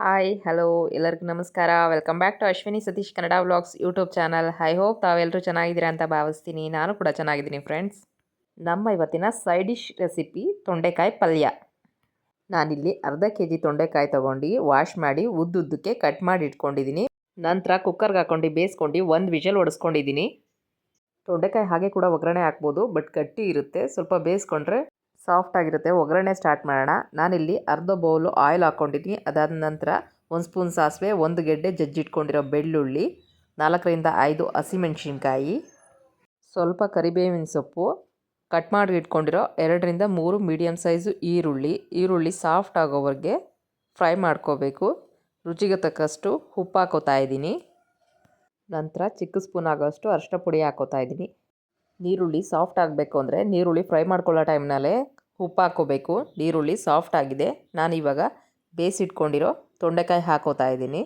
Hi hello ಎಲ್ಲರಿಗೂ ನಮಸ್ಕಾರ. Welcome back to Ashwini Satish Kannada vlogs YouTube channel I hope ತಾವೆಲ್ಲರೂ ಚೆನ್ನಾಗಿದ್ದೀರಾ ಅಂತ ಭಾವಿಸ್ತೀನಿ. ನಾನು ಕೂಡ ಚೆನ್ನಾಗಿದ್ದೀನಿ ಫ್ರೆಂಡ್ಸ್ ನಮ್ಮ ಇವತ್ತಿನ ಸೈಡ್ ಡಿಶ್ ರೆಸಿಪಿ ತೊಂಡೆಕಾಯಿ ಪಲ್ಯ. ನಾನಿಲ್ಲಿ ಅರ್ಧ ಕೆ ಜಿ ತೊಂಡೆಕಾಯಿ ತೊಗೊಂಡು ವಾಶ್ ಮಾಡಿ ಉದ್ದುದ್ದಕ್ಕೆ ಕಟ್ ಮಾಡಿ ಇಟ್ಕೊಂಡಿದ್ದೀನಿ. ನಂತರ ಕುಕ್ಕರ್ಗೆ ಹಾಕೊಂಡು ಬೇಯಿಸ್ಕೊಂಡು ಒಂದು ವಿಷಲ್ ಹೊಡೆಸ್ಕೊಂಡಿದ್ದೀನಿ ತೊಂಡೆಕಾಯಿ ಹಾಗೆ ಕೂಡ ಒಗ್ಗರಣೆ ಹಾಕ್ಬೋದು ಬಟ್ ಗಟ್ಟಿ ಇರುತ್ತೆ. ಸ್ವಲ್ಪ ಬೇಯಿಸ್ಕೊಂಡ್ರೆ ಸಾಫ್ಟ್ ಆಗಿರುತ್ತೆ. ಒಗ್ಗರಣೆ ಸ್ಟಾರ್ಟ್ ಮಾಡೋಣ. ನಾನಿಲ್ಲಿ ಅರ್ಧ ಬೌಲು ಆಯಿಲ್ ಹಾಕ್ಕೊಂಡಿದ್ದೀನಿ. ಅದಾದ ನಂತರ ಒಂದು ಸ್ಪೂನ್ ಸಾಸಿವೆ, ಒಂದು ಗೆಡ್ಡೆ ಜಜ್ಜಿಟ್ಕೊಂಡಿರೋ ಬೆಳ್ಳುಳ್ಳಿ, ನಾಲ್ಕರಿಂದ ಐದು ಹಸಿಮೆಣ್ಸಿನ್ಕಾಯಿ, ಸ್ವಲ್ಪ ಕರಿಬೇವಿನ ಸೊಪ್ಪು ಕಟ್ ಮಾಡಿ ಇಟ್ಕೊಂಡಿರೋ ಎರಡರಿಂದ ಮೂರು ಮೀಡಿಯಮ್ ಸೈಜು ಈರುಳ್ಳಿ. ಈರುಳ್ಳಿ ಸಾಫ್ಟ್ ಆಗೋವರೆಗೆ ಫ್ರೈ ಮಾಡ್ಕೋಬೇಕು. ರುಚಿಗೆ ತಕ್ಕಷ್ಟು ಉಪ್ಪು ಹಾಕೋತಾ ಇದ್ದೀನಿ. ನಂತರ ಚಿಕ್ಕ ಸ್ಪೂನ್ ಆಗೋಷ್ಟು ಅರಿಶಿನ ಪುಡಿ ಹಾಕೋತಾ ಇದ್ದೀನಿ. ನೀರುಳ್ಳಿ ಸಾಫ್ಟ್ ಆಗಬೇಕು ಅಂದರೆ ನೀರುಳ್ಳಿ ಫ್ರೈ ಮಾಡ್ಕೊಳ್ಳೋ ಟೈಮ್ನಲ್ಲೇ ಉಪ್ಪು ಹಾಕ್ಕೋಬೇಕು. ಈರುಳ್ಳಿ ಸಾಫ್ಟ್ ಆಗಿದೆ. ನಾನಿವಾಗ ಬೇಯಿಸಿಟ್ಕೊಂಡಿರೋ ತೊಂಡೆಕಾಯಿ ಹಾಕೋತಾ ಇದ್ದೀನಿ.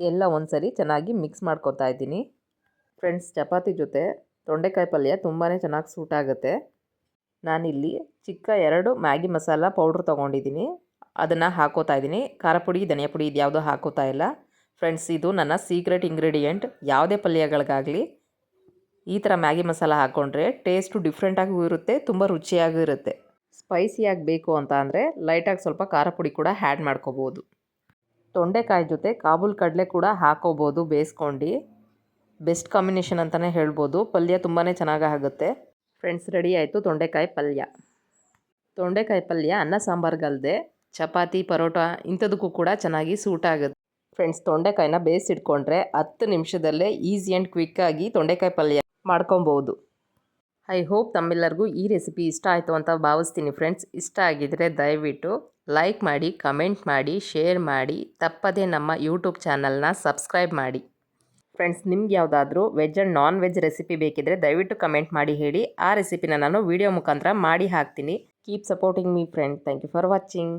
ಎಲ್ಲ ಒಂದ್ಸರಿ ಚೆನ್ನಾಗಿ ಮಿಕ್ಸ್ ಮಾಡ್ಕೊತಾ ಇದ್ದೀನಿ. ಫ್ರೆಂಡ್ಸ್ ಚಪಾತಿ ಜೊತೆ ತೊಂಡೆಕಾಯಿ ಪಲ್ಯ ತುಂಬಾ ಚೆನ್ನಾಗಿ ಸೂಟ್ ಆಗುತ್ತೆ. ನಾನಿಲ್ಲಿ ಚಿಕ್ಕ ಎರಡು ಮ್ಯಾಗಿ ಮಸಾಲ ಪೌಡ್ರ್ ತೊಗೊಂಡಿದ್ದೀನಿ. ಅದನ್ನು ಹಾಕೋತಾ ಇದ್ದೀನಿ. ಖಾರ ಪುಡಿ, ಧನಿಯಾ ಪುಡಿ ಇದ್ಯಾವುದೂ ಹಾಕೋತಾ ಇಲ್ಲ. ಫ್ರೆಂಡ್ಸ್ ಇದು ನನ್ನ ಸೀಕ್ರೆಟ್ ಇಂಗ್ರೀಡಿಯೆಂಟ್ ಯಾವುದೇ ಪಲ್ಯಗಳಿಗಾಗಲಿ ಈ ಥರ ಮ್ಯಾಗಿ ಮಸಾಲ ಹಾಕ್ಕೊಂಡ್ರೆ ಟೇಸ್ಟು ಡಿಫ್ರೆಂಟಾಗೂ ಇರುತ್ತೆ, ತುಂಬ ರುಚಿಯಾಗೂ ಇರುತ್ತೆ. ಸ್ಪೈಸಿಯಾಗಿ ಬೇಕು ಅಂತ ಅಂದರೆ ಲೈಟಾಗಿ ಸ್ವಲ್ಪ ಖಾರ ಪುಡಿ ಕೂಡ ಹ್ಯಾಡ್ ಮಾಡ್ಕೋಬೋದು. ತೊಂಡೆಕಾಯಿ ಜೊತೆ ಕಾಬೂಲ್ ಕಡಲೆ ಕೂಡ ಹಾಕೋಬೋದು ಬೇಯಿಸ್ಕೊಂಡು. ಬೆಸ್ಟ್ ಕಾಂಬಿನೇಷನ್ ಅಂತಲೇ ಹೇಳ್ಬೋದು. ಪಲ್ಯ ತುಂಬಾ ಚೆನ್ನಾಗಿ ಆಗುತ್ತೆ. ಫ್ರೆಂಡ್ಸ್, ರೆಡಿ ಆಯಿತು ತೊಂಡೆಕಾಯಿ ಪಲ್ಯ. ತೊಂಡೆಕಾಯಿ ಪಲ್ಯ ಅನ್ನ ಸಾಂಬಾರ್ಗಲ್ಲದೆ ಚಪಾತಿ, ಪರೋಟ ಇಂಥದಕ್ಕೂ ಕೂಡ ಚೆನ್ನಾಗಿ ಸೂಟ್ ಆಗುತ್ತೆ. ಫ್ರೆಂಡ್ಸ್ ತೊಂಡೆಕಾಯಿನ ಬೇಯಿಸಿಟ್ಕೊಂಡ್ರೆ ಹತ್ತು ನಿಮಿಷದಲ್ಲೇ ಈಸಿ ಆ್ಯಂಡ್ ಕ್ವಿಕ್ಕಾಗಿ ತೊಂಡೆಕಾಯಿ ಪಲ್ಯ ಮಾಡ್ಕೊಬೋದು ಐ ಹೋಪ್ ತಮ್ಮೆಲ್ಲರಿಗೂ ಈ ರೆಸಿಪಿ ಇಷ್ಟ ಆಯಿತು ಅಂತ ಭಾವಿಸ್ತೀನಿ ಫ್ರೆಂಡ್ಸ್ ಇಷ್ಟ ಆಗಿದ್ದರೆ ದಯವಿಟ್ಟು ಲೈಕ್ ಮಾಡಿ ಕಮೆಂಟ್ ಮಾಡಿ ಶೇರ್ ಮಾಡಿ. ತಪ್ಪದೇ ನಮ್ಮ ಯೂಟ್ಯೂಬ್ ಚಾನಲ್ನ ಸಬ್ಸ್ಕ್ರೈಬ್ ಮಾಡಿ. ಫ್ರೆಂಡ್ಸ್ ನಿಮ್ಗೆ ಯಾವುದಾದ್ರೂ veg and non veg recipe ಬೇಕಿದ್ರೆ ದಯವಿಟ್ಟು ಕಮೆಂಟ್ ಮಾಡಿ ಹೇಳಿ. ಆ ರೆಸಿಪಿನ ನಾನು ವಿಡಿಯೋ ಮುಖಾಂತರ ಮಾಡಿ ಹಾಕ್ತೀನಿ. Keep supporting me friend thank you for watching